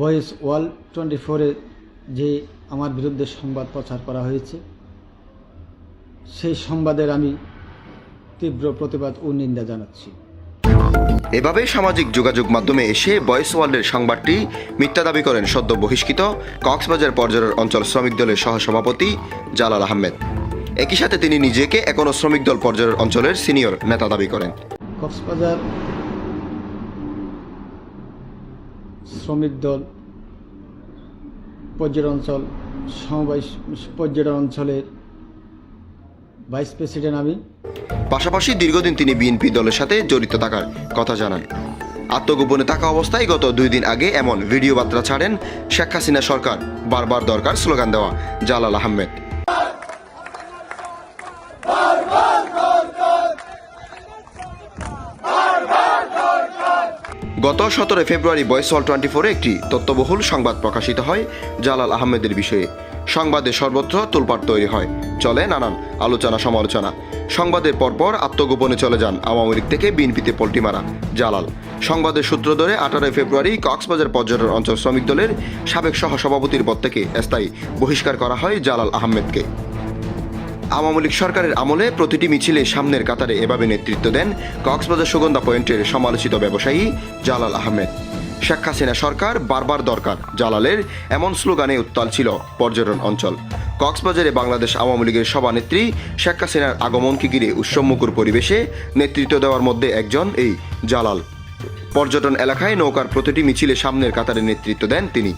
Voice world twenty ফোরে যে আমার বিরুদ্ধে সংবাদ প্রচার করা হয়েছে সেই সংবাদের আমি তীব্র প্রতিবাদ ও নিন্দা জানাচ্ছি। এভাবে সামাজিক যোগাযোগ মাধ্যমে এসে বয়েস ওয়ার্ল্ডের সংবাদটি মিথ্যা দাবি করেন সদ্য বহিষ্কৃত কক্সবাজার পর্যটন অঞ্চল শ্রমিক দলের সহসভাপতি জালাল আহমেদ। একই সাথে তিনি নিজেকে এখনও শ্রমিক দল পর্যটন অঞ্চলের সিনিয়র নেতা দাবি করেন। কক্সবাজার শ্রমিক দল, পর্যটন অঞ্চল সমবায় পর্যটন অঞ্চলের ভাইস প্রেসিডেন্ট আমি। পাশাপাশি দীর্ঘদিন তিনি বিএনপি দলের সাথে জড়িত থাকার কথা জানান। আত্মগোপনে থাকা অবস্থায় গত দুই দিন আগে এমন ভিডিও বার্তা ছাড়েন শেখ হাসিনা সরকার, বারবার দরকার স্লোগান দেওয়া জালাল আহমেদ। গত সতেরো ফেব্রুয়ারি বয়েস অল টোয়েন্টি ফোরে একটি তত্ত্ববহুল সংবাদ প্রকাশিত হয় জালাল আহমেদের বিষয়ে। সংবাদে সর্বত্র তোলপাড় তৈরি হয়। চলে নানান আলোচনা সমালোচনা। সংবাদের পরপর আত্মগোপনে চলে যান আওয়ামী লীগ থেকে বিএনপিতে পল্টি মারা জালাল। সংবাদের সূত্র ধরে আঠারোই ফেব্রুয়ারি কক্সবাজার পর্যটন অঞ্চল শ্রমিক দলের সাবেক সহসভাপতির পদ থেকে স্থায়ী বহিষ্কার করা হয় জালাল আহমেদকে। আওয়ামী লীগ সরকারের আমলে প্রতিটি মিছিলে সামনের কাতারে এভাবে নেতৃত্ব দেন কক্সবাজার সুগন্ধা পয়েন্টের সমালোচিত ব্যবসায়ী জালাল আহমেদ। শেখ হাসিনা সরকার বারবার দরকার, জালালের এমন স্লোগানে উত্তাল ছিল পর্যটন অঞ্চল। কক্সবাজারে বাংলাদেশ আওয়ামী লীগের সভানেত্রী শেখ হাসিনার আগমনকে ঘিরে উৎসবমুখর পরিবেশে নেতৃত্ব দেওয়ার মধ্যে একজন এই জালাল। পর্যটন এলাকায় নৌকার প্রতিটি মিছিলে সামনের কাতারে নেতৃত্ব দেন তিনি।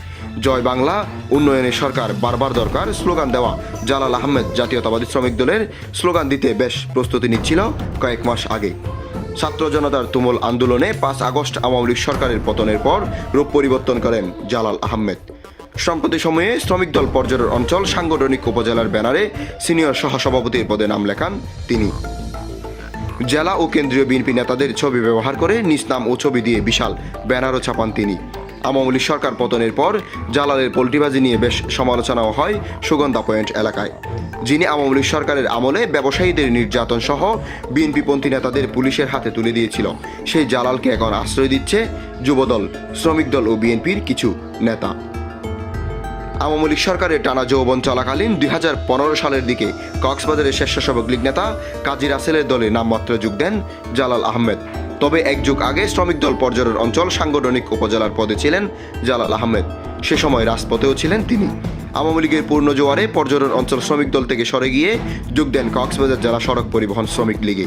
জয় বাংলা উন্নয়নের সরকার বারবার দরকার, স্লোগান দেওয়া। জালাল আহমেদ জাতীয়তাবাদী শ্রমিক দলের স্লোগান দিতে বেশ প্রস্তুতি নিচ্ছিল কয়েক মাস আগে। ছাত্র জনতার তুমুল আন্দোলনে পাঁচ আগস্ট আওয়ামী লীগ সরকারের পতনের পর রূপ পরিবর্তন করেন জালাল আহমেদ। সম্প্রতি সময়ে শ্রমিক দল পর্যটন অঞ্চল সাংগঠনিক উপজেলার ব্যানারে সিনিয়র সহসভাপতির পদে নাম লেখান তিনি। জেলা ও কেন্দ্রীয় বিএনপি নেতাদের ছবি ব্যবহার করে নিজ নাম ও ছবি দিয়ে বিশাল ব্যানারও ছাপান তিনি। আওয়ামী সরকার পতনের পর জালালের পোল্ট্রিবাজি নিয়ে বেশ সমালোচনাও হয় সুগন্ধা পয়েন্ট এলাকায়। যিনি আওয়ামী সরকারের আমলে ব্যবসায়ীদের নির্যাতন সহ বিএনপিপন্থী নেতাদের পুলিশের হাতে তুলে দিয়েছিল। সেই জালালকে এখন আশ্রয় দিচ্ছে যুবদল, শ্রমিক দল ও বিএনপির কিছু নেতা। আওয়ামী লীগ সরকারের টানা যৌবন চলাকালীন দুই হাজার পনেরো সালের দিকে কক্সবাজারের স্বেচ্ছাসেবক লীগ নেতা কাজী রাসেলের দলে নামমাত্র যোগ দেন জালাল আহমেদ। তবে এক যুগ আগে শ্রমিক দল পর্যটন অঞ্চল সাংগঠনিক উপজেলার পদে ছিলেন জালাল আহমেদ। সে সময় রাজপথেও ছিলেন তিনি। আওয়ামী লীগের পূর্ণ জোয়ারে পর্যটন অঞ্চল শ্রমিক দল থেকে সরে গিয়ে যোগ দেন কক্সবাজার জেলা সড়ক পরিবহন শ্রমিক লীগে।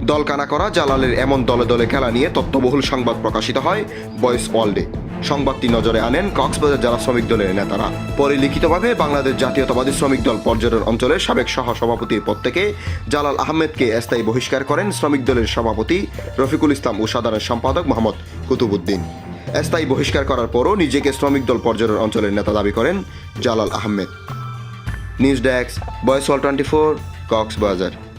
দল কানা করা জালালের এমন দলে দলে খেলা নিয়ে তত্ত্ববহুল সংবাদ প্রকাশিত হয় বয়েস ওয়ার্ল্ডে। সংবাদটি নজরে আনেন কক্সবাজার জেলা শ্রমিক দলের নেতারা। পরে লিখিতভাবে বাংলাদেশ জাতীয়তাবাদী শ্রমিক দল পর্যটন অঞ্চলের সাবেক সহ সভাপতির পদ থেকে জালাল আহমেদকে স্থায়ী বহিষ্কার করেন শ্রমিক দলের সভাপতি রফিকুল ইসলাম ও সাধারণ সম্পাদক মোহাম্মদ কুতুবুদ্দিন স্থায়ী বহিষ্কার করার পরও নিজেকে শ্রমিক দল পর্যটন অঞ্চলের নেতা দাবি করেন Jalal Ahmed. News desk voice twenty four, Cox's Bazar.